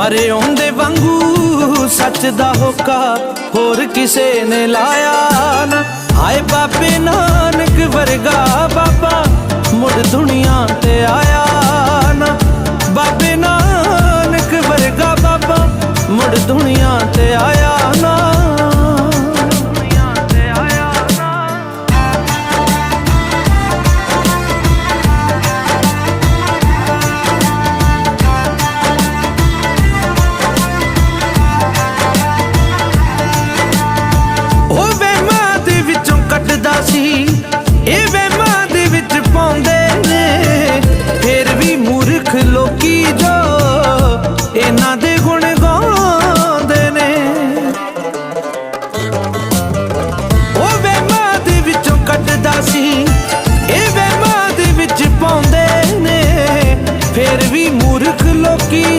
ਪਰ ਉਹਦੇ ਵਾਂਗੂ ਸੱਚ ਦਾ ਹੋਕਾ ਹੋਰ ਕਿਸੇ ਨੇ ਲਾਇਆ ਨਾ। ਹਾਏ ਬਾਬੇ ਨਾਨਕ ਵਰਗਾ ਬਾਬਾ ਮੁੜ ਦੁਨੀਆ ਤੇ ਆਇਆ ਨਾ। ਬਾਬੇ ਨਾਨਕ ਵਰਗਾ ਬਾਬਾ ਮੁੜ ਦੁਨੀਆ भी मूर्ख लोकी